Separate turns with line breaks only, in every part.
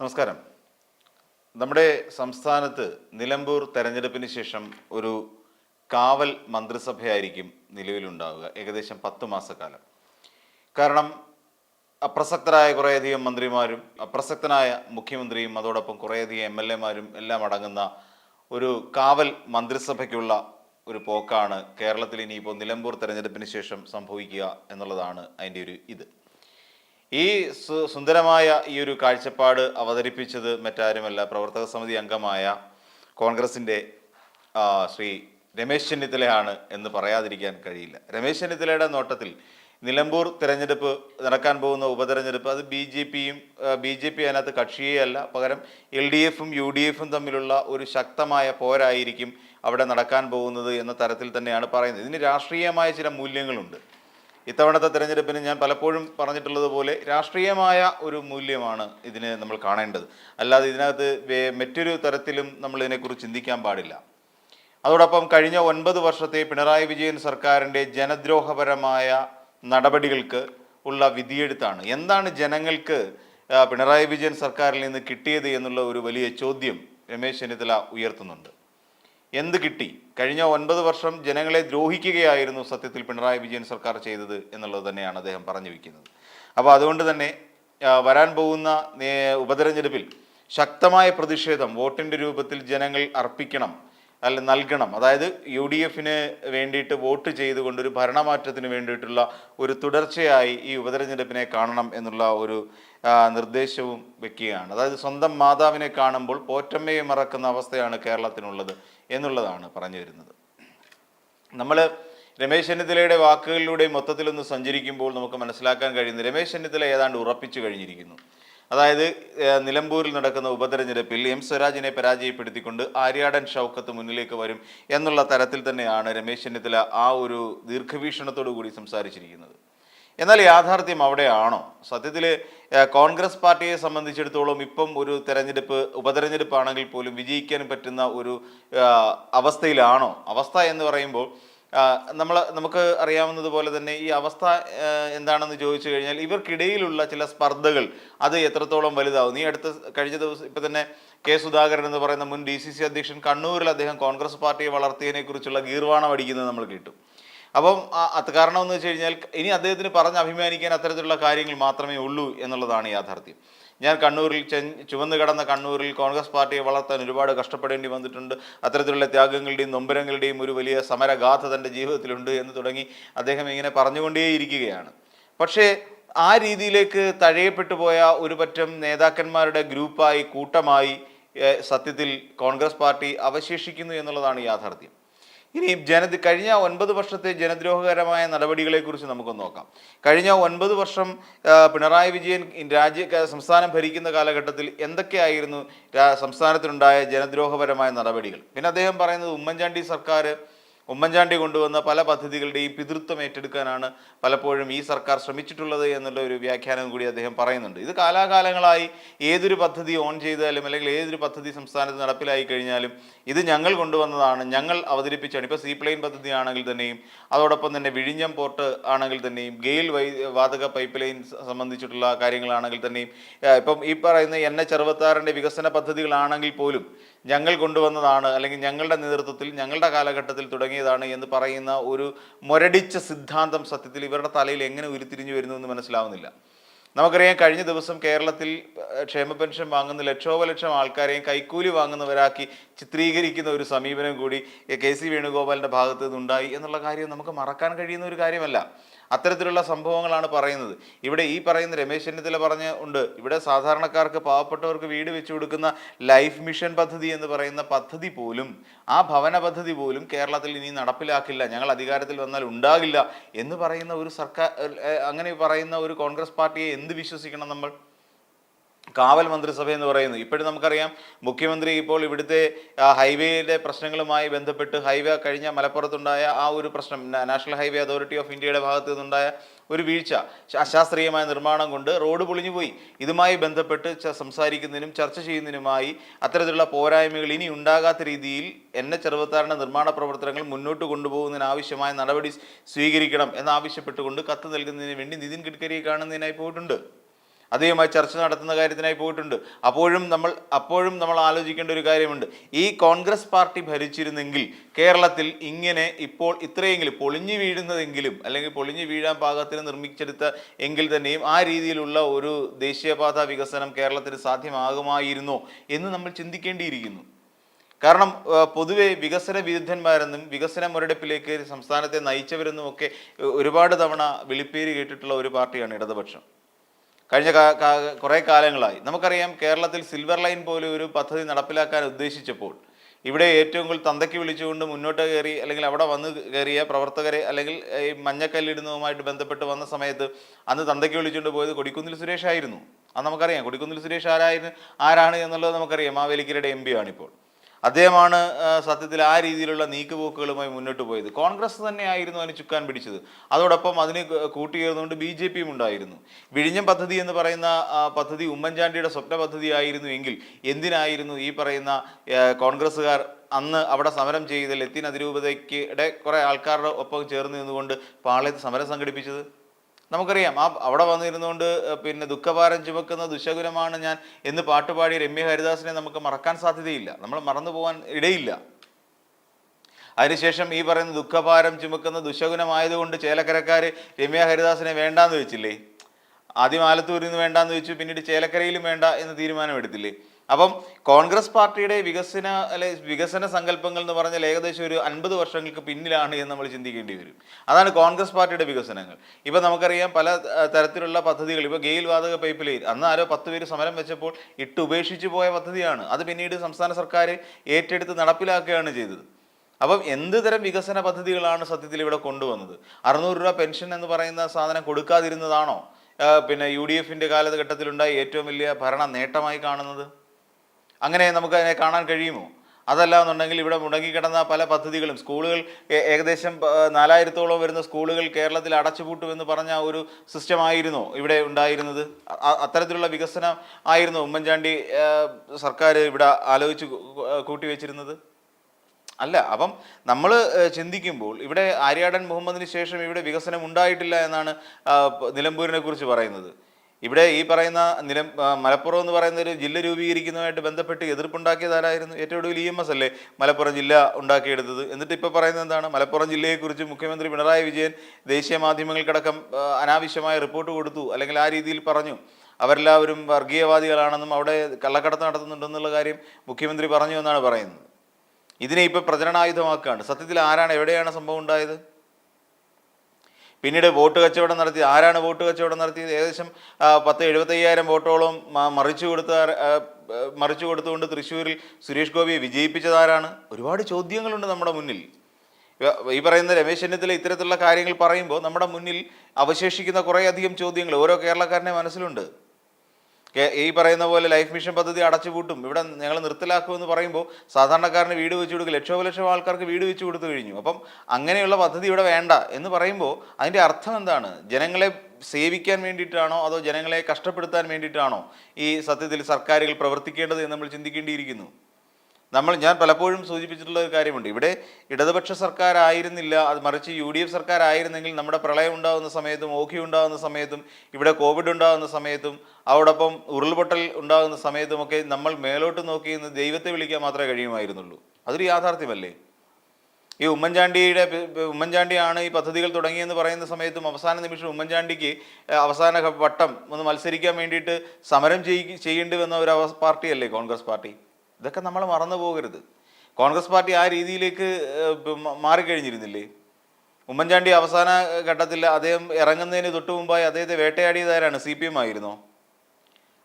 നമസ്കാരം. നമ്മുടെ സംസ്ഥാനത്ത് നിലമ്പൂർ തെരഞ്ഞെടുപ്പിന് ശേഷം ഒരു കാവൽ മന്ത്രിസഭയായിരിക്കും നിലവിലുണ്ടാവുക ഏകദേശം പത്ത് മാസക്കാലം. കാരണം അപ്രസക്തരായ കുറേയധികം മന്ത്രിമാരും അപ്രസക്തനായ മുഖ്യമന്ത്രിയും അതോടൊപ്പം കുറേയധികം എം എൽ എമാരും എല്ലാം അടങ്ങുന്ന ഒരു കാവൽ മന്ത്രിസഭയ്ക്കുള്ള ഒരു പോക്കാണ് കേരളത്തിൽ ഇനിയിപ്പോൾ നിലമ്പൂർ തെരഞ്ഞെടുപ്പിന് ശേഷം സംഭവിക്കുക എന്നുള്ളതാണ് അതിന്റെ ഒരു ഇത്. ഈ സുന്ദരമായ ഈ ഒരു കാഴ്ചപ്പാട് അവതരിപ്പിച്ചത് മറ്റാരുമല്ല പ്രവർത്തക സമിതി അംഗമായ കോൺഗ്രസിന്റെ ശ്രീ രമേശ് ചെന്നിത്തലയാണ് എന്ന് പറയാതിരിക്കാൻ കഴിയില്ല. രമേശ് ചെന്നിത്തലയുടെ നോട്ടത്തിൽ നിലമ്പൂർ തിരഞ്ഞെടുപ്പ് നടക്കാൻ പോകുന്ന ഉപതെരഞ്ഞെടുപ്പ് അത് ബി ജെ പിയും ബി ജെ പി അതിനകത്ത് കക്ഷിയേ അല്ല പകരം എൽ ഡി എഫും യു ഡി എഫും തമ്മിലുള്ള ഒരു ശക്തമായ പോരായിരിക്കും അവിടെ നടക്കാൻ പോകുന്നത് എന്ന തരത്തിൽ തന്നെയാണ് പറയുന്നത്. ഇതിന് രാഷ്ട്രീയമായ ചില മൂല്യങ്ങളുണ്ട്. ഇത്തവണത്തെ തെരഞ്ഞെടുപ്പിന് ഞാൻ പലപ്പോഴും പറഞ്ഞിട്ടുള്ളതുപോലെ രാഷ്ട്രീയമായ ഒരു മൂല്യമാണ് ഇതിന് നമ്മൾ കാണേണ്ടത്. അല്ലാതെ ഇതിനകത്ത് മറ്റൊരു തരത്തിലും നമ്മൾ ഇതിനെക്കുറിച്ച് ചിന്തിക്കാൻ പാടില്ല. അതോടൊപ്പം കഴിഞ്ഞ ഒൻപത് വർഷത്തെ പിണറായി വിജയൻ സർക്കാരിന്റെ ജനദ്രോഹപരമായ നടപടികൾക്ക് ഉള്ള വിധിയെഴുത്താണ്. എന്താണ് ജനങ്ങൾക്ക് പിണറായി വിജയൻ സർക്കാരിൽ നിന്ന് കിട്ടിയത് എന്നുള്ള ഒരു വലിയ ചോദ്യം രമേശ് ചെന്നിത്തല ഉയർത്തുന്നുണ്ട്. എന്ത് കിട്ടി? കഴിഞ്ഞ ഒൻപത് വർഷം ജനങ്ങളെ ദ്രോഹിക്കുകയായിരുന്നു സത്യത്തിൽ പിണറായി വിജയൻ സർക്കാർ ചെയ്തത് എന്നുള്ളത് തന്നെയാണ് അദ്ദേഹം പറഞ്ഞു വയ്ക്കുന്നത് അപ്പോൾ അതുകൊണ്ട് തന്നെ വരാൻ പോകുന്ന ഉപതെരഞ്ഞെടുപ്പിൽ ശക്തമായ പ്രതിഷേധം വോട്ടിന്റെ രൂപത്തിൽ ജനങ്ങൾ അർപ്പിക്കണം അല്ല നൽകണം. അതായത് യു ഡി എഫിന് വേണ്ടിയിട്ട് വോട്ട് ചെയ്തുകൊണ്ട് ഒരു ഭരണമാറ്റത്തിന് വേണ്ടിയിട്ടുള്ള ഒരു തുടർച്ചയായി ഈ ഉപതെരഞ്ഞെടുപ്പിനെ കാണണം എന്നുള്ള ഒരു നിർദ്ദേശവും വെക്കുകയാണ്. അതായത് സ്വന്തം മാതാവിനെ കാണുമ്പോൾ പോറ്റമ്മയെ മറക്കുന്ന അവസ്ഥയാണ് കേരളത്തിനുള്ളത് എന്നുള്ളതാണ് പറഞ്ഞു വരുന്നത്. നമ്മൾ രമേശ് ചെന്നിത്തലയുടെ വാക്കുകളിലൂടെ മൊത്തത്തിലൊന്ന് സഞ്ചരിക്കുമ്പോൾ നമുക്ക് മനസ്സിലാക്കാൻ കഴിയുന്നത് രമേശ് ചെന്നിത്തല ഏതാണ്ട് ഉറപ്പിച്ചു കഴിഞ്ഞിരിക്കുന്നു. അതായത് നിലമ്പൂരിൽ നടക്കുന്ന ഉപതെരഞ്ഞെടുപ്പിൽ എം സ്വരാജിനെ പരാജയപ്പെടുത്തിക്കൊണ്ട് ആര്യാടൻ ഷൗക്കത്ത് മുന്നിലേക്ക് വരും എന്നുള്ള തരത്തിൽ തന്നെയാണ് രമേശ് ചെന്നിത്തല ആ ഒരു ദീർഘവീക്ഷണത്തോടു കൂടി സംസാരിച്ചിരിക്കുന്നത്. എന്നാൽ യാഥാർത്ഥ്യം അവിടെയാണോ? സത്യത്തിൽ കോൺഗ്രസ് പാർട്ടിയെ സംബന്ധിച്ചിടത്തോളം ഇപ്പം ഒരു തെരഞ്ഞെടുപ്പ് ഉപതെരഞ്ഞെടുപ്പാണെങ്കിൽ പോലും വിജയിക്കാൻ പറ്റുന്ന ഒരു അവസ്ഥയിലാണോ? അവസ്ഥ എന്ന് പറയുമ്പോൾ നമ്മൾ നമുക്ക് അറിയാവുന്നതുപോലെ തന്നെ ഈ അവസ്ഥ എന്താണെന്ന് ചോദിച്ചു കഴിഞ്ഞാൽ ഇവർക്കിടയിലുള്ള ചില സ്പർദ്ധകൾ അത് എത്രത്തോളം വലുതാവും? ഈ അടുത്ത കഴിഞ്ഞ ദിവസം ഇപ്പം തന്നെ കെ സുധാകരൻ എന്ന് പറയുന്ന മുൻ ഡി സി സി അധ്യക്ഷൻ കണ്ണൂരിൽ അദ്ദേഹം കോൺഗ്രസ് പാർട്ടിയെ വളർത്തിയതിനെ കുറിച്ചുള്ള ഗീർവാണം അടിക്കുന്നത് നമ്മൾ കേട്ടു. അപ്പം അത് കാരണം എന്ന് വെച്ച് കഴിഞ്ഞാൽ ഇനി അദ്ദേഹത്തിന് പറഞ്ഞ് അഭിമാനിക്കാൻ അത്തരത്തിലുള്ള കാര്യങ്ങൾ മാത്രമേ ഉള്ളൂ എന്നുള്ളതാണ് യാഥാർത്ഥ്യം. ഞാൻ കണ്ണൂരിൽ ചുവന്നു കിടന്ന കണ്ണൂരിൽ കോൺഗ്രസ് പാർട്ടിയെ വളർത്താൻ ഒരുപാട് കഷ്ടപ്പെടേണ്ടി വന്നിട്ടുണ്ട്. അത്തരത്തിലുള്ള ത്യാഗങ്ങളുടെയും നൊമ്പരങ്ങളുടെയും ഒരു വലിയ സമരഗാഥ തന്റെ ജീവിതത്തിലുണ്ട് എന്ന് തുടങ്ങി അദ്ദേഹം ഇങ്ങനെ പറഞ്ഞുകൊണ്ടേയിരിക്കുകയാണ്. പക്ഷേ ആ രീതിയിലേക്ക് തഴയപ്പെട്ടു പോയ ഒരു പറ്റം നേതാക്കന്മാരുടെ ഗ്രൂപ്പായി കൂട്ടമായി സത്യത്തിൽ കോൺഗ്രസ് പാർട്ടി അവശേഷിക്കുന്നു എന്നുള്ളതാണ് യാഥാർത്ഥ്യം. ഇനി ജന കഴിഞ്ഞ ഒൻപത് വർഷത്തെ ജനദ്രോഹകരമായ നടപടികളെക്കുറിച്ച് നമുക്കൊന്ന് നോക്കാം. കഴിഞ്ഞ ഒൻപത് വർഷം പിണറായി വിജയൻ രാജ്യ സംസ്ഥാനം ഭരിക്കുന്ന കാലഘട്ടത്തിൽ എന്തൊക്കെയായിരുന്നു സംസ്ഥാനത്തിനുണ്ടായ ജനദ്രോഹപരമായ നടപടികൾ? പിന്നെ അദ്ദേഹം പറയുന്നത് ഉമ്മൻചാണ്ടി സർക്കാർ ഉമ്മൻചാണ്ടി കൊണ്ടുവന്ന പല പദ്ധതികളുടെയും പിതൃത്വം ഏറ്റെടുക്കാനാണ് പലപ്പോഴും ഈ സർക്കാർ ശ്രമിച്ചിട്ടുള്ളത് എന്നുള്ള ഒരു വ്യാഖ്യാനം കൂടി അദ്ദേഹം പറയുന്നുണ്ട്. ഇത് കാലാകാലങ്ങളായി ഏതൊരു പദ്ധതി ഓൺ ചെയ്താലും അല്ലെങ്കിൽ ഏതൊരു പദ്ധതി സംസ്ഥാനത്ത് നടപ്പിലായി കഴിഞ്ഞാലും ഇത് ഞങ്ങൾ കൊണ്ടുവന്നതാണ്. ഞങ്ങൾ അവതരിപ്പിച്ചാണ്. ഇപ്പോൾ സീപ്ലെയിൻ പദ്ധതി ആണെങ്കിൽ തന്നെയും അതോടൊപ്പം തന്നെ വിഴിഞ്ഞം പോർട്ട് ആണെങ്കിൽ തന്നെയും ഗെയിൽ വൈ വാതക പൈപ്പ് ലൈൻ സംബന്ധിച്ചിട്ടുള്ള കാര്യങ്ങളാണെങ്കിൽ തന്നെയും ഇപ്പം ഈ പറയുന്ന എൻ എച്ച് അറുപത്താറിന്റെ വികസന പദ്ധതികളാണെങ്കിൽ പോലും ഞങ്ങൾ കൊണ്ടുവന്നതാണ്. അല്ലെങ്കിൽ ഞങ്ങളുടെ നേതൃത്വത്തിൽ ഞങ്ങളുടെ കാലഘട്ടത്തിൽ തുടങ്ങിയതാണ് എന്ന് പറയുന്ന ഒരു മുരടിച്ച സിദ്ധാന്തം സത്യത്തിൽ ഇവരുടെ തലയിൽ എങ്ങനെ ഉരുത്തിരിഞ്ഞു വരുന്നു എന്ന് മനസ്സിലാവുന്നില്ല. നമുക്കറിയാം കഴിഞ്ഞ ദിവസം കേരളത്തിൽ ക്ഷേമ പെൻഷൻ വാങ്ങുന്ന ലക്ഷോപലക്ഷം ആൾക്കാരെയും കൈക്കൂലി വാങ്ങുന്നവരാക്കി ചിത്രീകരിക്കുന്ന ഒരു സമീപനം കൂടി കെ സി വേണുഗോപാലിന്റെ ഭാഗത്ത് നിന്നുണ്ടായി എന്നുള്ള കാര്യം നമുക്ക് മറക്കാൻ കഴിയുന്ന ഒരു കാര്യമല്ല. അത്തരത്തിലുള്ള സംഭവങ്ങളാണ് പറയുന്നത്. ഇവിടെ ഈ പറയുന്ന രമേശ് ചെന്നിത്തല പറഞ്ഞ ഉണ്ട് ഇവിടെ സാധാരണക്കാർക്ക് പാവപ്പെട്ടവർക്ക് വീട് വെച്ചു കൊടുക്കുന്ന ലൈഫ് മിഷൻ പദ്ധതി എന്ന് പറയുന്ന പദ്ധതി പോലും ആ ഭവന പദ്ധതി പോലും കേരളത്തിൽ ഇനി നടപ്പിലാക്കില്ല ഞങ്ങൾ അധികാരത്തിൽ വന്നാൽ ഉണ്ടാകില്ല എന്ന് പറയുന്ന ഒരു സർക്കാർ അങ്ങനെ പറയുന്ന ഒരു കോൺഗ്രസ് പാർട്ടിയെ എന്ത് വിശ്വസിക്കണം നമ്മൾ? കാവൽ മന്ത്രിസഭ എന്ന് പറയുന്നത് ഇപ്പോഴും നമുക്കറിയാം മുഖ്യമന്ത്രി ഇപ്പോൾ ഇവിടുത്തെ ഹൈവേയിലെ പ്രശ്നങ്ങളുമായി ബന്ധപ്പെട്ട് ഹൈവേ കഴിഞ്ഞ മലപ്പുറത്തുണ്ടായ ആ ഒരു പ്രശ്നം നാഷണൽ ഹൈവേ അതോറിറ്റി ഓഫ് ഇന്ത്യയുടെ ഭാഗത്തു നിന്നുണ്ടായ ഒരു വീഴ്ച അശാസ്ത്രീയമായ നിർമ്മാണം കൊണ്ട് റോഡ് പൊളിഞ്ഞുപോയി ഇതുമായി ബന്ധപ്പെട്ട് സംസാരിക്കുന്നതിനും ചർച്ച ചെയ്യുന്നതിനുമായി അത്തരത്തിലുള്ള പോരായ്മകൾ ഇനി ഉണ്ടാകാത്ത രീതിയിൽ എച്ച് അറുപത്താറിന്റെ നിർമ്മാണ പ്രവർത്തനങ്ങൾ മുന്നോട്ട് കൊണ്ടുപോകുന്നതിന് ആവശ്യമായ നടപടി സ്വീകരിക്കണം എന്നാവശ്യപ്പെട്ടുകൊണ്ട് കത്ത് നൽകുന്നതിന് വേണ്ടി നിതിൻ ഗഡ്കരിയെ കാണുന്നതിനായി പോയിട്ടുണ്ട്. അദ്ദേഹവുമായി ചർച്ച നടത്തുന്ന കാര്യത്തിനായി പോയിട്ടുണ്ട്. അപ്പോഴും നമ്മൾ അപ്പോഴും നമ്മൾ ആലോചിക്കേണ്ട ഒരു കാര്യമുണ്ട്. ഈ കോൺഗ്രസ് പാർട്ടി ഭരിച്ചിരുന്നെങ്കിൽ കേരളത്തിൽ ഇങ്ങനെ ഇപ്പോൾ ഇത്രയെങ്കിലും പൊളിഞ്ഞു വീഴുന്നതെങ്കിലും അല്ലെങ്കിൽ പൊളിഞ്ഞു വീഴാൻ പാകത്തിന് നിർമ്മിച്ചെടുത്ത എങ്കിൽ തന്നെയും ആ രീതിയിലുള്ള ഒരു ദേശീയപാത വികസനം കേരളത്തിന് സാധ്യമാകുമായിരുന്നോ എന്ന് നമ്മൾ ചിന്തിക്കേണ്ടിയിരിക്കുന്നു. കാരണം പൊതുവെ വികസന വിരുദ്ധന്മാരെന്നും വികസന മുരടിപ്പിലേക്ക് സംസ്ഥാനത്തെ നയിച്ചവരെന്നും ഒക്കെ ഒരുപാട് തവണ വിളിപ്പേര് കേട്ടിട്ടുള്ള ഒരു പാർട്ടിയാണ് ഇടതുപക്ഷം. കഴിഞ്ഞ കുറേ കാലങ്ങളായി. നമുക്കറിയാം കേരളത്തിൽ സിൽവർ ലൈൻ പോലെ ഒരു പദ്ധതി നടപ്പിലാക്കാൻ ഉദ്ദേശിച്ചപ്പോൾ ഇവിടെ ഏറ്റവും കൂടുതൽ തന്തയ്ക്ക് വിളിച്ചുകൊണ്ട് മുന്നോട്ട് കയറി അല്ലെങ്കിൽ അവിടെ വന്ന് കയറിയ പ്രവർത്തകരെ അല്ലെങ്കിൽ ഈ മഞ്ഞക്കല്ലിടുന്നതുമായിട്ട് ബന്ധപ്പെട്ട് വന്ന സമയത്ത് അന്ന് തന്തയ്ക്ക് വിളിച്ചുകൊണ്ട് പോയത് കൊടിക്കുന്നിൽ സുരേഷ് ആയിരുന്നു. അത് നമുക്കറിയാം. കൊടിക്കുന്നിൽ സുരേഷ് ആരായിരുന്നു? ആരാണ് എന്നുള്ളത് നമുക്കറിയാം. മാവേലിക്കരയുടെ എം പി ആണിപ്പോൾ. അദ്ദേഹമാണ് സത്യത്തിൽ ആ രീതിയിലുള്ള നീക്കുപോക്കുകളുമായി മുന്നോട്ട് പോയത്. കോൺഗ്രസ് തന്നെയായിരുന്നു അതിന് ചുക്കാൻ പിടിച്ചത്. അതോടൊപ്പം അതിന് കൂട്ടിയേർന്നുകൊണ്ട് ബി ജെ പിയും ഉണ്ടായിരുന്നു. വിഴിഞ്ഞം പദ്ധതി എന്ന് പറയുന്ന പദ്ധതി ഉമ്മൻചാണ്ടിയുടെ സ്വപ്ന പദ്ധതി ആയിരുന്നു എങ്കിൽ എന്തിനായിരുന്നു ഈ പറയുന്ന കോൺഗ്രസ്സുകാർ അന്ന് അവിടെ സമരം ചെയ്ത് ലത്തീൻ അതിരൂപതയ്ക്ക് കുറെ ആൾക്കാരുടെ ഒപ്പം ചേർന്ന് നിന്നുകൊണ്ട് പാളയത്ത് സമരം സംഘടിപ്പിച്ചത്? നമുക്കറിയാം ആ അവിടെ വന്നിരുന്നുകൊണ്ട് പിന്നെ ദുഃഖഭാരം ചുമക്കുന്ന ദുശകുലമാണ് ഞാൻ എന്ന് പാട്ടുപാടിയ രമ്യ ഹരിദാസിനെ നമുക്ക് മറക്കാൻ സാധ്യതയില്ല. നമ്മൾ മറന്നു പോകാൻ ഇടയില്ല. അതിനുശേഷം ഈ പറയുന്ന ദുഃഖഭാരം ചുമക്കുന്ന ദുശകുനമായതുകൊണ്ട് ചേലക്കരക്കാർ രമ്യ ഹരിദാസിനെ വേണ്ടാന്ന് വെച്ചില്ലേ? ആദ്യം ആലത്തൂരിൽ നിന്ന് വേണ്ടാന്ന് വെച്ചു പിന്നീട് ചേലക്കരയിലും വേണ്ട എന്ന് തീരുമാനമെടുത്തില്ലേ? അപ്പം കോൺഗ്രസ് പാർട്ടിയുടെ വികസന അല്ലെ വികസന സങ്കല്പങ്ങൾ എന്ന് പറഞ്ഞാൽ ഏകദേശം ഒരു അൻപത് വർഷങ്ങൾക്ക് പിന്നിലാണ് എന്ന് നമ്മൾ ചിന്തിക്കേണ്ടി വരും. അതാണ് കോൺഗ്രസ് പാർട്ടിയുടെ വികസനങ്ങൾ. ഇപ്പം നമുക്കറിയാം പല തരത്തിലുള്ള പദ്ധതികൾ. ഇപ്പോൾ ഗെയിൽ വാതക പൈപ്പ് ലൈൻ അന്ന് ആരോ പത്ത് പേര് സമരം വെച്ചപ്പോൾ ഇട്ട് ഉപേക്ഷിച്ചു പോയ പദ്ധതിയാണ്. അത് പിന്നീട് സംസ്ഥാന സർക്കാർ ഏറ്റെടുത്ത് നടപ്പിലാക്കുകയാണ് ചെയ്തത്. അപ്പം എന്ത് തരം വികസന പദ്ധതികളാണ് സത്യത്തിൽ ഇവിടെ കൊണ്ടുവന്നത്? അറുന്നൂറ് രൂപ പെൻഷൻ എന്ന് പറയുന്ന സാധനം കൊടുക്കാതിരുന്നതാണോ? പിന്നെ യു ഡി എഫിന്റെ കാലഘട്ടത്തിലുണ്ടായ ഏറ്റവും വലിയ ഭരണ നേട്ടമായി കാണുന്നത്? അങ്ങനെ നമുക്ക് അതിനെ കാണാൻ കഴിയുമോ? അതല്ല എന്നുണ്ടെങ്കിൽ ഇവിടെ മുടങ്ങിക്കിടന്ന പല പദ്ധതികളും സ്കൂളുകൾ ഏകദേശം നാലായിരത്തോളം വരുന്ന സ്കൂളുകൾ കേരളത്തിൽ അടച്ചുപൂട്ടുമെന്ന് പറഞ്ഞ ഒരു സിസ്റ്റം ആയിരുന്നോ ഇവിടെ ഉണ്ടായിരുന്നത്? അത്തരത്തിലുള്ള വികസനം ആയിരുന്നു ഉമ്മൻചാണ്ടി സർക്കാർ ഇവിടെ ആലോചിച്ച് കൂട്ടിവെച്ചിരുന്നത്? വെച്ചിരുന്നത് അല്ല അപ്പം നമ്മൾ ചിന്തിക്കുമ്പോൾ ഇവിടെ ആര്യാടൻ മുഹമ്മദിന് ശേഷം ഇവിടെ വികസനം ഉണ്ടായിട്ടില്ല എന്നാണ് നിലമ്പൂരിനെ കുറിച്ച് പറയുന്നത്. ഇവിടെ ഈ പറയുന്ന നിലം മലപ്പുറം എന്ന് പറയുന്ന ഒരു ജില്ല രൂപീകരിക്കുന്നതുമായിട്ട് ബന്ധപ്പെട്ട് എതിർപ്പുണ്ടാക്കിയത് ആരായിരുന്നു ഏറ്റവും ഒടുവിൽ ഇ എം എസ് അല്ലേ മലപ്പുറം ജില്ല ഉണ്ടാക്കിയെടുത്തത്? എന്നിട്ട് ഇപ്പോൾ പറയുന്നത് എന്താണ്? മലപ്പുറം ജില്ലയെക്കുറിച്ച് മുഖ്യമന്ത്രി പിണറായി വിജയൻ ദേശീയ മാധ്യമങ്ങൾക്കടക്കം അനാവശ്യമായ റിപ്പോർട്ട് കൊടുത്തു. അല്ലെങ്കിൽ ആ രീതിയിൽ പറഞ്ഞു. അവരെല്ലാവരും വർഗീയവാദികളാണെന്നും അവിടെ കള്ളക്കടത്ത് നടത്തുന്നുണ്ടെന്നുള്ള കാര്യം മുഖ്യമന്ത്രി പറഞ്ഞു എന്നാണ് പറയുന്നത്. ഇതിനെ ഇപ്പോൾ പ്രചരണായുധമാക്കുകയാണ് സത്യത്തിൽ ആരാണ് എവിടെയാണ് സംഭവം ഉണ്ടായത്? പിന്നീട് വോട്ട് കച്ചവടം നടത്തി ആരാണ് വോട്ട് കച്ചവടം നടത്തിയത്? ഏകദേശം പത്ത് എഴുപത്തയ്യായിരം വോട്ടോളം മറിച്ചു കൊടുത്ത മറിച്ചു കൊടുത്തുകൊണ്ട് തൃശ്ശൂരിൽ സുരേഷ് ഗോപിയെ വിജയിപ്പിച്ചതാരാണ് ഒരുപാട് ചോദ്യങ്ങളുണ്ട് നമ്മുടെ മുന്നിൽ. ഈ പറയുന്ന രമേശ് ചെന്നിത്തല ഇത്തരത്തിലുള്ള കാര്യങ്ങൾ പറയുമ്പോൾ നമ്മുടെ മുന്നിൽ അവശേഷിക്കുന്ന കുറേയധികം ചോദ്യങ്ങൾ. ഓരോ കേരളക്കാരന്റെ മനസ്സിലുണ്ട്. ഈ പറയുന്ന പോലെ ലൈഫ് മിഷൻ പദ്ധതി അടച്ചുപൂട്ടും. ഇവിടെ ഞങ്ങൾ നിർത്തലാക്കുമെന്ന് പറയുമ്പോൾ സാധാരണക്കാരന് വീട് വെച്ച് കൊടുക്കുക ലക്ഷോപലക്ഷം ആൾക്കാർക്ക് വീട് വെച്ച് കൊടുത്തു കഴിഞ്ഞു. അപ്പം അങ്ങനെയുള്ള പദ്ധതി ഇവിടെ വേണ്ട എന്ന് പറയുമ്പോൾ അതിന്റെ അർത്ഥം എന്താണ്? ജനങ്ങളെ സേവിക്കാൻ വേണ്ടിയിട്ടാണോ അതോ ജനങ്ങളെ കഷ്ടപ്പെടുത്താൻ വേണ്ടിയിട്ടാണോ ഈ സത്യത്തിൽ സർക്കാരുകൾ പ്രവർത്തിക്കേണ്ടത് എന്ന് നമ്മൾ ചിന്തിക്കേണ്ടിയിരിക്കുന്നു? നമ്മൾ ഞാൻ പലപ്പോഴും സൂചിപ്പിച്ചിട്ടുള്ള ഒരു കാര്യമുണ്ട്. ഇവിടെ ഇടതുപക്ഷ സർക്കാരായിരുന്നില്ല അത് മറിച്ച് യു ഡി എഫ് സർക്കാരായിരുന്നെങ്കിൽ നമ്മുടെ പ്രളയം ഉണ്ടാകുന്ന സമയത്തും ഓഖി ഉണ്ടാകുന്ന സമയത്തും ഇവിടെ കോവിഡ് ഉണ്ടാകുന്ന സമയത്തും അതോടൊപ്പം ഉരുൾപൊട്ടൽ ഉണ്ടാകുന്ന സമയത്തുമൊക്കെ നമ്മൾ മേലോട്ട് നോക്കി നിന്ന് ദൈവത്തെ വിളിക്കാൻ മാത്രമേ കഴിയുമായിരുന്നുള്ളൂ. അതൊരു യാഥാർത്ഥ്യമല്ലേ? ഈ ഉമ്മൻചാണ്ടിയുടെ ഉമ്മൻചാണ്ടിയാണ് ഈ പദ്ധതികൾ തുടങ്ങിയെന്ന് പറയുന്ന സമയത്തും അവസാന നിമിഷം ഉമ്മൻചാണ്ടിക്ക് അവസാന വട്ടം ഒന്ന് മത്സരിക്കാൻ വേണ്ടിയിട്ട് സമരം ചെയ്യി ചെയ്യേണ്ടി വന്ന ഒരു പാർട്ടിയല്ലേ കോൺഗ്രസ് പാർട്ടി? ഇതൊക്കെ നമ്മൾ മറന്നു പോകരുത്. കോൺഗ്രസ് പാർട്ടി ആ രീതിയിലേക്ക് മാറിക്കഴിഞ്ഞിരുന്നില്ലേ? ഉമ്മൻചാണ്ടി അവസാന ഘട്ടത്തിൽ അദ്ദേഹം ഇറങ്ങുന്നതിന് തൊട്ട് മുമ്പായി അദ്ദേഹത്തെ വേട്ടയാടിയതാരാണ് സി പി എം ആയിരുന്നോ?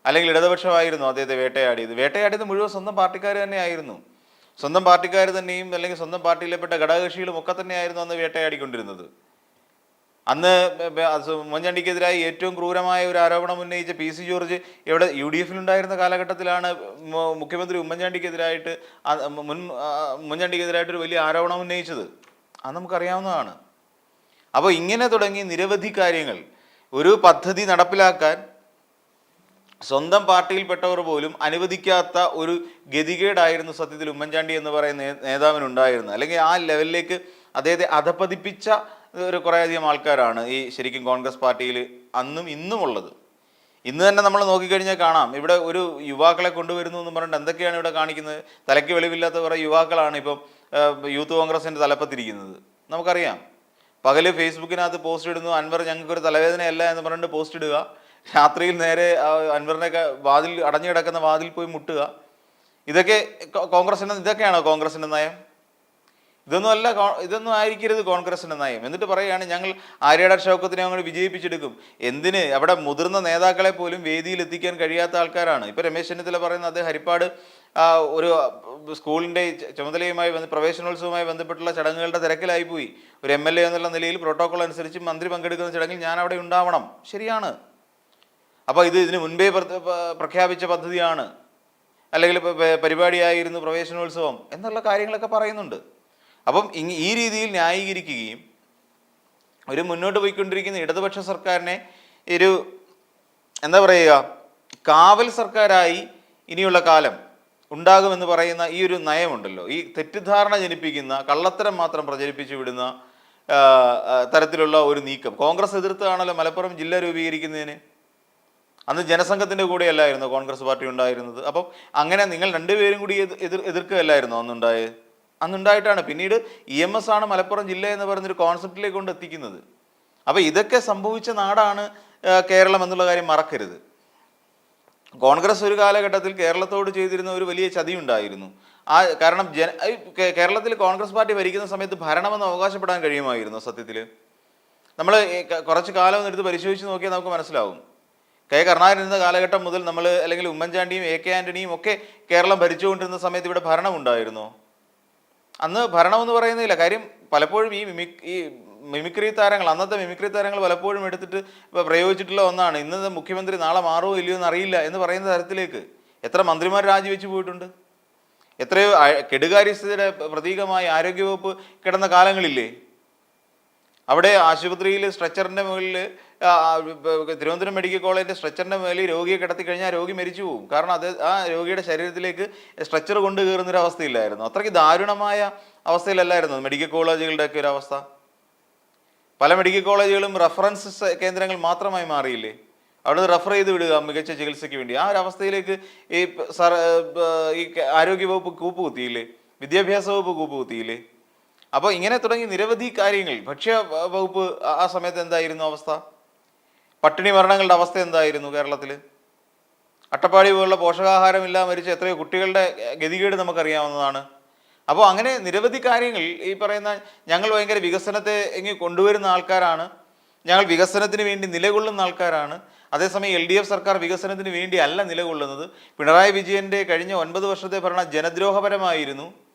അല്ലെങ്കിൽ ഇടതുപക്ഷമായിരുന്നു അദ്ദേഹത്തെ വേട്ടയാടിയത്? വേട്ടയാടിയത് മുഴുവൻ സ്വന്തം പാർട്ടിക്കാർ തന്നെയായിരുന്നു സ്വന്തം പാർട്ടിക്കാർ തന്നെയും അല്ലെങ്കിൽ സ്വന്തം പാർട്ടിയിലെപ്പെട്ട ഘടകകക്ഷികളും ഒക്കെ തന്നെയായിരുന്നു അന്ന് വേട്ടയാടിക്കൊണ്ടിരുന്നത്. അന്ന് ഉമ്മൻചാണ്ടിക്കെതിരായി ഏറ്റവും ക്രൂരമായ ഒരു ആരോപണം ഉന്നയിച്ച പി സി ജോർജ് ഇവിടെ യു ഡി എഫിലുണ്ടായിരുന്ന കാലഘട്ടത്തിലാണ് മുഖ്യമന്ത്രി ഉമ്മൻചാണ്ടിക്കെതിരായിട്ട് മുൻ ഉമ്മൻചാണ്ടിക്കെതിരായിട്ട് ഒരു വലിയ ആരോപണം ഉന്നയിച്ചത്. അത് നമുക്കറിയാവുന്നതാണ്. അപ്പോൾ ഇങ്ങനെ തുടങ്ങി നിരവധി കാര്യങ്ങൾ. ഒരു പദ്ധതി നടപ്പിലാക്കാൻ സ്വന്തം പാർട്ടിയിൽപ്പെട്ടവർ പോലും അനുവദിക്കാത്ത ഒരു ഗതികേടായിരുന്നു സത്യത്തിൽ ഉമ്മൻചാണ്ടി എന്ന് പറയുന്ന നേതാവിനുണ്ടായിരുന്നത്. അല്ലെങ്കിൽ ആ ലെവലിലേക്ക് അദ്ദേഹത്തെ അധപ്പതിപ്പിച്ച ഒരു കുറേയധികം ആൾക്കാരാണ് ഈ ശരിക്കും കോൺഗ്രസ് പാർട്ടിയിൽ അന്നും ഇന്നും ഉള്ളത് ഇന്ന് തന്നെ നമ്മൾ നോക്കിക്കഴിഞ്ഞാൽ കാണാം. ഇവിടെ ഒരു യുവാക്കളെ കൊണ്ടുവരുന്നു എന്ന് പറഞ്ഞിട്ട് എന്തൊക്കെയാണ് ഇവിടെ കാണിക്കുന്നത്? തലയ്ക്ക് വെളിവില്ലാത്ത കുറേ യുവാക്കളാണ് ഇപ്പം യൂത്ത് കോൺഗ്രസിന്റെ തലപ്പത്തിരിക്കുന്നത്. നമുക്കറിയാം. പകൽ ഫേസ്ബുക്കിനകത്ത് പോസ്റ്റ് ഇടുന്നു അൻവർ ഞങ്ങൾക്കൊരു തലവേദനയല്ല എന്ന് പറഞ്ഞിട്ട് പോസ്റ്റ് ഇടുക. രാത്രിയിൽ നേരെ അൻവറിനൊക്കെ അൻവറിനെ വാതിൽ അടഞ്ഞു കിടക്കുന്ന വാതിൽ പോയി മുട്ടുക. ഇതൊക്കെ കോൺഗ്രസിന്റെ ഇതൊക്കെയാണോ കോൺഗ്രസിന്റെ നയം? ഇതൊന്നും അല്ല ഇതൊന്നും ആയിരിക്കരുത് കോൺഗ്രസിന്റെ നയം. എന്നിട്ട് പറയുകയാണ് ഞങ്ങൾ ആര്യയുടെ ഷൗക്കത്തിനെ അങ്ങോട്ട് വിജയിപ്പിച്ചെടുക്കും. എന്തിന്? അവിടെ മുതിർന്ന നേതാക്കളെ പോലും വേദിയിൽ എത്തിക്കാൻ കഴിയാത്ത ആൾക്കാരാണ്. ഇപ്പൊ രമേശ് ചെന്നിത്തല പറയുന്നത് അത് ഹരിപ്പാട് ഒരു സ്കൂളിന്റെ ചുമതലയുമായി ബന്ധ പ്രവേശനോത്സവവുമായി ബന്ധപ്പെട്ടുള്ള ചടങ്ങുകളുടെ തിരക്കിലായി പോയി. ഒരു എം എൽ എ എന്നുള്ള നിലയിൽ പ്രോട്ടോകോൾ അനുസരിച്ച് മന്ത്രി പങ്കെടുക്കുന്ന ചടങ്ങിൽ ഞാൻ അവിടെ ഉണ്ടാവണം. ശരിയാണ്. അപ്പോൾ ഇത് ഇതിന് മുൻപേ പ്രഖ്യാപിച്ച പദ്ധതിയാണ്. അല്ലെങ്കിൽ പരിപാടിയായിരുന്നു പ്രവേശനോത്സവം. എന്നുള്ള കാര്യങ്ങളൊക്കെ പറയുന്നുണ്ട്. അപ്പം ഈ രീതിയിൽ ന്യായീകരിക്കുകയും ഒരു മുന്നോട്ട് പോയിക്കൊണ്ടിരിക്കുന്ന ഇടതുപക്ഷ സർക്കാരിനെ ഒരു എന്താ പറയുക കാവൽ സർക്കാരായി ഇനിയുള്ള കാലം ഉണ്ടാകുമെന്ന് പറയുന്ന ഈ ഒരു നയമുണ്ടല്ലോ. ഈ തെറ്റിദ്ധാരണ ജനിപ്പിക്കുന്ന കള്ളത്തരം മാത്രം പ്രചരിപ്പിച്ചു വിടുന്ന തരത്തിലുള്ള ഒരു നീക്കം. കോൺഗ്രസ് എതിർത്താണല്ലോ മലപ്പുറം ജില്ല രൂപീകരിക്കുന്നതിന്. അന്ന് ജനസംഘത്തിന്റെ കൂടെയല്ലായിരുന്നു കോൺഗ്രസ് പാർട്ടി ഉണ്ടായിരുന്നത്. അപ്പം അങ്ങനെ നിങ്ങൾ രണ്ടുപേരും കൂടി എതിർ- എതിർക്കുകയല്ലായിരുന്നു അന്നുണ്ടായത്? അന്നുണ്ടായിട്ടാണ്. പിന്നീട് ഇ എം എസ് ആണ് മലപ്പുറം ജില്ല എന്ന് പറയുന്നൊരു കോൺസെപ്റ്റിലേക്ക് കൊണ്ട് എത്തിക്കുന്നത്. അപ്പം ഇതൊക്കെ സംഭവിച്ച നാടാണ് കേരളം എന്നുള്ള കാര്യം മറക്കരുത്. കോൺഗ്രസ് ഒരു കാലഘട്ടത്തിൽ കേരളത്തോട് ചെയ്തിരുന്ന ഒരു വലിയ ചതിയുണ്ടായിരുന്നു. ആ കാരണം ജന കേരളത്തിൽ കോൺഗ്രസ് പാർട്ടി ഭരിക്കുന്ന സമയത്ത് ഭരണമെന്ന് അവകാശപ്പെടാൻ കഴിയുമായിരുന്നു സത്യത്തിൽ നമ്മൾ കുറച്ച് കാലം ഒന്ന് എടുത്ത് പരിശോധിച്ച് നോക്കിയാൽ നമുക്ക് മനസ്സിലാവും. കെ കരുണാകരൻ എന്ന കാലഘട്ടം മുതൽ നമ്മൾ അല്ലെങ്കിൽ ഉമ്മൻചാണ്ടിയും എ കെ ആന്റണിയും ഒക്കെ കേരളം ഭരിച്ചുകൊണ്ടിരുന്ന സമയത്ത് ഇവിടെ ഭരണം ഉണ്ടായിരുന്നോ അന്ന് ഭരണമെന്ന് പറയുന്നില്ല. കാര്യം പലപ്പോഴും ഈ മിമിക് ഈ മിമിക്രി താരങ്ങൾ അന്നത്തെ മിമിക്രി താരങ്ങൾ പലപ്പോഴും എടുത്തിട്ട് പ്രയോഗിച്ചിട്ടുള്ള ഒന്നാണ്. ഇന്നത്തെ മുഖ്യമന്ത്രി നാളെ മാറുമോ ഇല്ലയോ എന്ന് അറിയില്ല എന്ന് പറയുന്ന തരത്തിലേക്ക്. എത്ര മന്ത്രിമാർ രാജിവെച്ച് പോയിട്ടുണ്ട്? എത്രയോ കെടുകാര്യസ്ഥയുടെ പ്രതീകമായി ആരോഗ്യവകുപ്പ് കിടന്ന കാലങ്ങളില്ലേ? അവിടെ ആശുപത്രിയിൽ സ്ട്രെച്ചറിന്റെ മുകളിൽ തിരുവനന്തപുരം മെഡിക്കൽ കോളേജിന്റെ സ്ട്രെച്ചറിന്റെ മുകളിൽ രോഗിയെ കിടത്തി കഴിഞ്ഞാൽ രോഗി മരിച്ചു പോകും. കാരണം അത് ആ രോഗിയുടെ ശരീരത്തിലേക്ക് സ്ട്രെച്ചർ കൊണ്ടു കയറുന്നൊരവസ്ഥയില്ലായിരുന്നു അത്രയ്ക്ക് ദാരുണമായ അവസ്ഥയിലല്ലായിരുന്നു മെഡിക്കൽ കോളേജുകളുടെയൊക്കെ ഒരു അവസ്ഥ. പല മെഡിക്കൽ കോളേജുകളും റഫറൻസ് കേന്ദ്രങ്ങൾ മാത്രമായി മാറിയില്ലേ? അവിടെ റെഫർ ചെയ്ത് വിടുക മികച്ച ചികിത്സയ്ക്ക് വേണ്ടി. ആ ഒരു അവസ്ഥയിലേക്ക് ഈ സർ ഈ ആരോഗ്യവകുപ്പ് കൂപ്പ് കുത്തിയില്ലേ വിദ്യാഭ്യാസ വകുപ്പ് കൂപ്പ് കുത്തിയില്ലേ അപ്പോൾ ഇങ്ങനെ തുടങ്ങി നിരവധി കാര്യങ്ങൾ. ഭക്ഷ്യ വകുപ്പ് ആ- ആ സമയത്ത് എന്തായിരുന്നു അവസ്ഥ? പട്ടിണി മരണങ്ങളുടെ അവസ്ഥ എന്തായിരുന്നു കേരളത്തിൽ അട്ടപ്പാടി പോലുള്ള പോഷകാഹാരമില്ലാതെ മരിച്ച എത്രയോ കുട്ടികളുടെ ഗതികേട് നമുക്കറിയാവുന്നതാണ്. അപ്പോൾ അങ്ങനെ നിരവധി കാര്യങ്ങൾ ഈ പറയുന്ന ഞങ്ങൾ ഭയങ്കര വികസനത്തെ എങ്ങി കൊണ്ടുവരുന്ന ആൾക്കാരാണ്. ഞങ്ങൾ വികസനത്തിന് വേണ്ടി നിലകൊള്ളുന്ന ആൾക്കാരാണ്. അതേസമയം എൽ ഡി എഫ് സർക്കാർ വികസനത്തിന് വേണ്ടി അല്ല നിലകൊള്ളുന്നത്. പിണറായി വിജയന്റെ കഴിഞ്ഞ ഒൻപത് വർഷത്തെ ഭരണം ജനദ്രോഹപരമായിരുന്നു.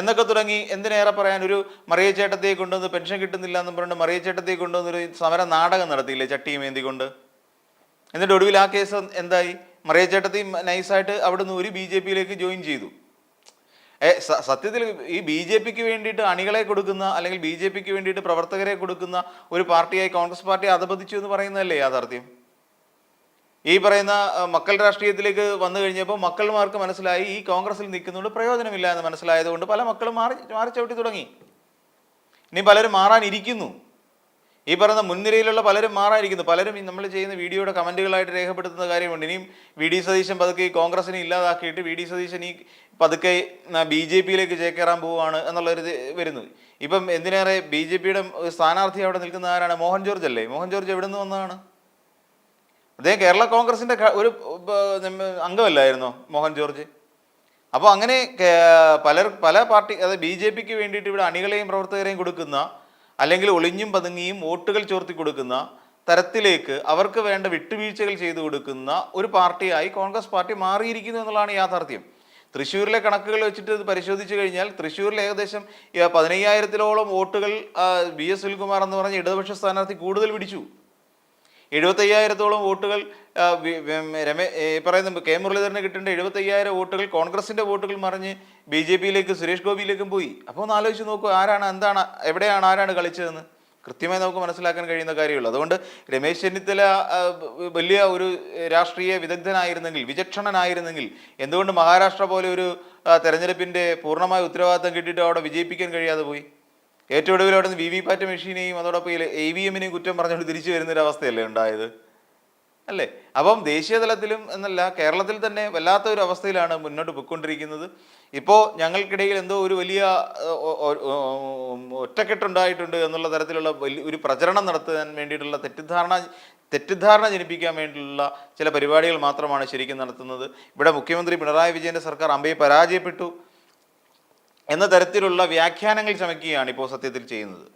എന്നൊക്കെ തുടങ്ങി എന്തിനേറെ പറയാൻ? ഒരു മറിയച്ചേട്ടത്തെ കൊണ്ടുവന്ന് പെൻഷൻ കിട്ടുന്നില്ല എന്ന് പറഞ്ഞിട്ട് മറിയച്ചേട്ടത്തെ കൊണ്ടുവന്ന് ഒരു സമര നാടകം നടത്തിയില്ലേ ചട്ടിയും ഏന്തി കൊണ്ട്? എന്നിട്ട് ഒടുവിൽ ആ കേസ് എന്തായി? മറിയച്ചേട്ടത്തെയും നൈസായിട്ട് അവിടുന്ന് ഒരു ബി ജെ പിയിലേക്ക് ജോയിൻ ചെയ്തു. സത്യത്തിൽ ഈ ബി ജെ പിക്ക് വേണ്ടിയിട്ട് അണികളെ കൊടുക്കുന്ന അല്ലെങ്കിൽ ബി ജെ പിക്ക് വേണ്ടിയിട്ട് പ്രവർത്തകരെ കൊടുക്കുന്ന ഒരു പാർട്ടിയായി കോൺഗ്രസ് പാർട്ടി അധപതിച്ചു എന്ന് പറയുന്നതല്ലേ യാഥാർത്ഥ്യം? ഈ പറയുന്ന മക്കൾ രാഷ്ട്രീയത്തിലേക്ക് വന്നു കഴിഞ്ഞപ്പോൾ മക്കൾമാർക്ക് മനസ്സിലായി ഈ കോൺഗ്രസിൽ നിൽക്കുന്നതുകൊണ്ട് പ്രയോജനമില്ല എന്ന് മനസ്സിലായതുകൊണ്ട് പല മക്കളും മാറി മാറി ചവിട്ടി തുടങ്ങി. ഇനി പലരും മാറാനിരിക്കുന്നു. ഈ പറയുന്ന മുൻനിരയിലുള്ള പലരും മാറാനിരിക്കുന്നു. പലരും നമ്മൾ ചെയ്യുന്ന വീഡിയോയുടെ കമന്റുകളായിട്ട് രേഖപ്പെടുത്തുന്ന കാര്യമുണ്ട്. ഇനിയും വി ഡി സതീശൻ പതുക്കെ ഈ കോൺഗ്രസിനെ ഇല്ലാതാക്കിയിട്ട് വി ഡി സതീശൻ ഈ പതുക്കെ ബി ജെ പിയിലേക്ക് ചേക്കേറാൻ പോവുകയാണ് എന്നുള്ളൊരു വരുന്നു. ഇപ്പം എന്തിനേറെ ബി ജെ പിയുടെ സ്ഥാനാർത്ഥി അവിടെ നിൽക്കുന്ന ആരാണ്? മോഹൻ ജോർജ് അല്ലേ? മോഹൻ ജോർജ് എവിടെ നിന്ന് വന്നതാണ്? അദ്ദേഹം കേരള കോൺഗ്രസിന്റെ ഒരു അംഗമല്ലായിരുന്നോ മോഹൻ ജോർജ്. അപ്പോൾ അങ്ങനെ പല പലർ പല പാർട്ടി അതായത് ബി ജെ പിക്ക് വേണ്ടിയിട്ട് ഇവിടെ അണികളെയും പ്രവർത്തകരെയും കൊടുക്കുന്ന അല്ലെങ്കിൽ ഒളിഞ്ഞും പതുങ്ങിയും വോട്ടുകൾ ചോർത്തി കൊടുക്കുന്ന തരത്തിലേക്ക് അവർക്ക് വേണ്ട വിട്ടുവീഴ്ചകൾ ചെയ്തു കൊടുക്കുന്ന ഒരു പാർട്ടിയായി കോൺഗ്രസ് പാർട്ടി മാറിയിരിക്കുന്നു എന്നുള്ളതാണ് യാഥാർത്ഥ്യം. തൃശ്ശൂരിലെ കണക്കുകൾ വെച്ചിട്ട് ഇത് പരിശോധിച്ചു കഴിഞ്ഞാൽ തൃശ്ശൂരിൽ ഏകദേശം പതിനയ്യായിരത്തിലോളം വോട്ടുകൾ ബി എസ് സുനിൽകുമാർ എന്ന് പറഞ്ഞ ഇടതുപക്ഷ സ്ഥാനാർത്ഥി കൂടുതൽ പിടിച്ചു. എഴുപത്തയ്യായിരത്തോളം വോട്ടുകൾ രമേ പറയുന്ന കെ മുരളീധരന് കിട്ടേണ്ട എഴുപത്തയ്യായിരം വോട്ടുകൾ കോൺഗ്രസിന്റെ വോട്ടുകൾ മറിഞ്ഞ് ബി ജെ പിയിലേക്ക് സുരേഷ് ഗോപിയിലേക്കും പോയി. അപ്പോൾ ഒന്ന് ആലോചിച്ച് നോക്കൂ ആരാണ് എന്താണ് എവിടെയാണ് ആരാണ് കളിച്ചതെന്ന്? കൃത്യമായി നമുക്ക് മനസ്സിലാക്കാൻ കഴിയുന്ന കാര്യമുള്ളൂ. അതുകൊണ്ട് രമേശ് ചെന്നിത്തല വലിയ ഒരു രാഷ്ട്രീയ വിദഗ്ധനായിരുന്നെങ്കിൽ വിചക്ഷണനായിരുന്നെങ്കിൽ എന്തുകൊണ്ട് മഹാരാഷ്ട്ര പോലെ ഒരു തെരഞ്ഞെടുപ്പിന്റെ പൂർണമായ ഉത്തരവാദിത്തം കിട്ടിയിട്ട് അവിടെ വിജയിപ്പിക്കാൻ കഴിയാതെ പോയി? ഏറ്റവും ഒടുവിൽ അവിടെ നിന്ന് വി വി പാറ്റ് മെഷീനെയും അതോടൊപ്പം എ വി എമ്മിനെയും കുറ്റം പറഞ്ഞുകൊണ്ട് തിരിച്ചു വരുന്ന ഒരു അവസ്ഥയല്ലേ ഉണ്ടായത്? അല്ലേ? അപ്പം ദേശീയ തലത്തിലും എന്നല്ല കേരളത്തിൽ തന്നെ വല്ലാത്ത ഒരു അവസ്ഥയിലാണ് മുന്നോട്ട് പോയിക്കൊണ്ടിരിക്കുന്നത്. ഇപ്പോൾ ഞങ്ങൾക്കിടയിൽ എന്തോ ഒരു വലിയ ഒറ്റക്കെട്ടുണ്ടായിട്ടുണ്ട് എന്നുള്ള തരത്തിലുള്ള ഒരു പ്രചരണം നടത്താൻ വേണ്ടിയിട്ടുള്ള തെറ്റിദ്ധാരണ തെറ്റിദ്ധാരണ ജനിപ്പിക്കാൻ വേണ്ടിയുള്ള ചില പരിപാടികൾ മാത്രമാണ് ശരിക്കും നടത്തുന്നത്. ഇവിടെ മുഖ്യമന്ത്രി പിണറായി വിജയന്റെ സർക്കാർ അമ്പയെ പരാജയപ്പെട്ടു. എന്ന തരത്തിലുള്ള വ്യാഖ്യാനങ്ങൾ ചമയ്ക്കുകയാണ് ഇപ്പോൾ സത്യത്തിൽ ചെയ്യുന്നത്.